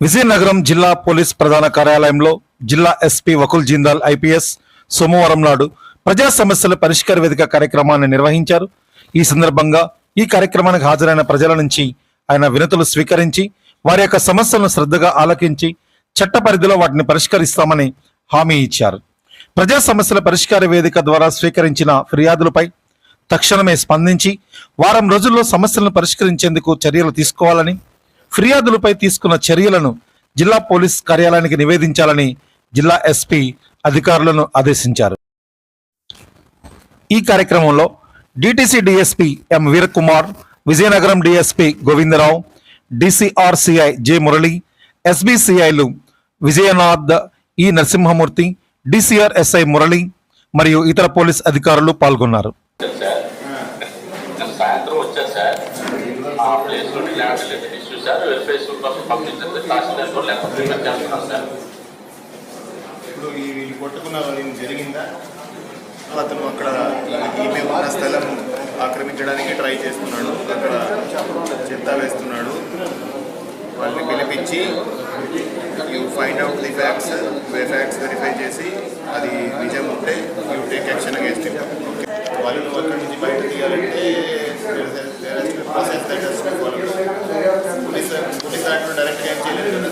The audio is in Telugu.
విజయనగరం జిల్లా పోలీస్ ప్రధాన కార్యాలయంలో జిల్లా ఎస్పీ వకుల్ జిందాల్ ఐపీఎస్ సోమవారం నాడు ప్రజా సమస్యల పరిష్కార వేదిక కార్యక్రమాన్ని నిర్వహించారు. ఈ సందర్భంగా ఈ కార్యక్రమానికి హాజరైన ప్రజల నుంచి ఆయన వినతులు స్వీకరించి వారి యొక్క సమస్యలను శ్రద్ధగా ఆలకించి చట్ట పరిధిలో వాటిని పరిష్కరిస్తామని హామీ ఇచ్చారు. ప్రజా సమస్యల పరిష్కార వేదిక ద్వారా స్వీకరించిన ఫిర్యాదులపై తక్షణమే స్పందించి వారం రోజుల్లో సమస్యలను పరిష్కరించేందుకు చర్యలు తీసుకోవాలని ఫిర్యాదులపై తీసుకున్న చర్యలను జిల్లా పోలీస్ కార్యాలయానికి నివేదించాలని జిల్లా ఎస్పీ అధికారులను ఆదేశించారు. ఈ కార్యక్రమంలో DTC DSP M Veerakumar Vizianagaram DSP Govindarao DCRCI J Murali ఎస్బిసిఐలు Vijayanath E Narasimhamurthy DCR SI Murali మరియు ఇతర పోలీస్ అధికారులు పాల్గొన్నారు. సార్ నేను సార్? ఆ ప్లేస్ నుండి land related issue sir? Verification కోసం పంపించారు తహసీల్దార్ లెక్క ప్రిపేర్ చేస్తున్నాం సార్? ఇప్పుడు ఈ వీళ్ళు కొట్టుకున్న జరిగిందా? అతను అక్కడ ఈమె ఉన్న స్థలం ఆక్రమించడానికి ట్రై చేస్తున్నాడు. అక్కడ చెత్త వేస్తున్నాడు. వాళ్ళని పిలిపించి you find out the facts way facts verify చేసి అది నుంచి బయట తీయాలంటే process that has to follow police police act direct ఏం చేయలేదు కదా.